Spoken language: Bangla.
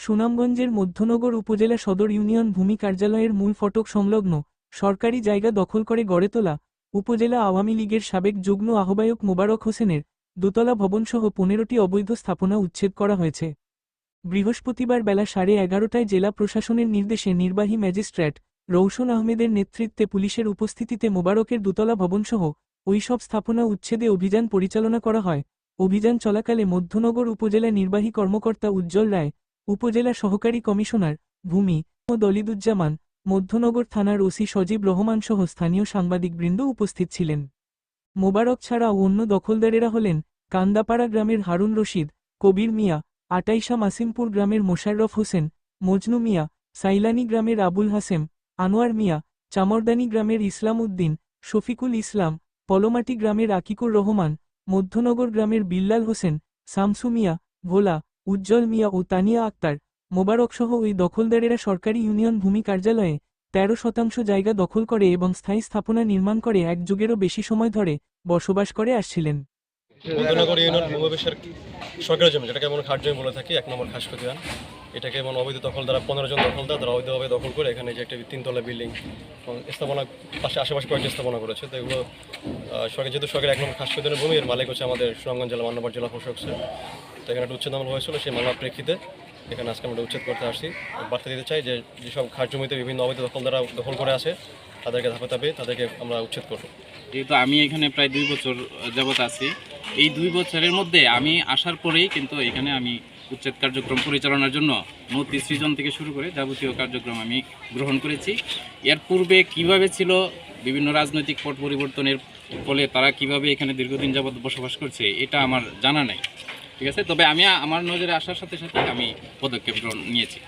সুনামগঞ্জের মধ্যনগর উপজেলা সদর ইউনিয়ন ভূমি কার্যালয়ের মূল ফটক সংলগ্ন সরকারি জায়গা দখল করে গড়ে তোলা উপজেলা আওয়ামী লীগের সাবেক যুগ্ম আহ্বায়ক মোবারক হোসেনের দোতলা ভবনসহ পনেরোটি অবৈধ স্থাপনা উচ্ছেদ করা হয়েছে। বৃহস্পতিবার বেলা সাড়ে এগারোটায় জেলা প্রশাসনের নির্দেশে নির্বাহী ম্যাজিস্ট্রেট রৌশন আহমেদের নেতৃত্বে পুলিশের উপস্থিতিতে মোবারকের দোতলা ভবনসহ ওই সব স্থাপনা উচ্ছেদে অভিযান পরিচালনা করা হয়। অভিযান চলাকালে মধ্যনগর উপজেলা নির্বাহী কর্মকর্তা উজ্জ্বল রায় উপজেলা সহকারী কমিশনার ভূমি ও দলিদুজ্জামান মধ্যনগর থানার ওসি সজীব রহমান সহ স্থানীয় সাংবাদিকবৃন্দ উপস্থিত ছিলেন। মোবারক ছাড়াও অন্য দখলদারেরা হলেন কান্দাপাড়া গ্রামের হারুন রশিদ, কবির মিয়া, আটাইশা মাসিমপুর গ্রামের মোশাররফ হোসেন, মজনু মিয়া, সাইলানি গ্রামের আবুল হাসেম, আনোয়ার মিয়া, চামরদানি গ্রামের ইসলাম উদ্দিন, শফিকুল ইসলাম, পলমাটি গ্রামের আকিকুর রহমান, মধ্যনগর গ্রামের বিল্লাল হোসেন শামসু মিয়া, ভোলা উজ্জ্বল মিয়া ও তানিয়া আক্তার, মোবারকসহ ওই দখলদারেরা সরকারি ইউনিয়ন ভূমি কার্যালয়ে তেরো শতাংশ জায়গা দখল করে এবং স্থায়ী স্থাপনা নির্মাণ করে এক যুগেরও বেশি সময় ধরে বসবাস করে আসছিলেন। মধ্যনগর ইউনিয়ন ভূমিবেশের সরকারি জমি, যেটাকে আমরা খাট জমি বলে থাকি, এক নম্বর খাস খতিয়ান। এটাকে এমন অবৈধ দখল দ্বারা পনেরো জন দখলদার, তারা অবৈধভাবে দখল করে এখানে যে একটা তিনতলা বিল্ডিং স্থাপনা, পাশে আশেপাশে কয়েকটি স্থাপনা করেছে। তো এগুলো সরকার, যেহেতু সরকার এক নম্বর খাস খতিয়ানের ভূমি, এর মালিক হচ্ছে আমাদের সুনামগঞ্জ জেলা মান্যবর জেলা প্রশাসক। তো এখানে একটা উচ্ছেদ মামলা হয়েছিল, সেই মামলার প্রেক্ষিতে এখানে আজকে আমরা উচ্ছেদ করতে আসছি। বার্তা দিতে চাই যে যেসব খাস জমিতে বিভিন্ন অবৈধ দখলদারা দখল করে আছে, তাদেরকে ধাপে ধাপে তাদেরকে আমরা উচ্ছেদ করব। যেহেতু আমি এখানে প্রায় দুই বছর যাবত আছি, এই দুই বছরের মধ্যে আমি আসার পরেই কিন্তু এখানে আমি উচ্ছেদ কার্যক্রম পরিচালনার জন্য নথি সৃজন থেকে শুরু করে যাবতীয় কার্যক্রম আমি গ্রহণ করেছি। এর পূর্বে কীভাবে ছিল, বিভিন্ন রাজনৈতিক পট পরিবর্তনের ফলে তারা কীভাবে এখানে দীর্ঘদিন যাবত বসবাস করছে, এটা আমার জানা নাই। ঠিক আছে? তবে আমি আমার নজরে আসার সাথে সাথে আমি পদক্ষেপ নিয়েছি।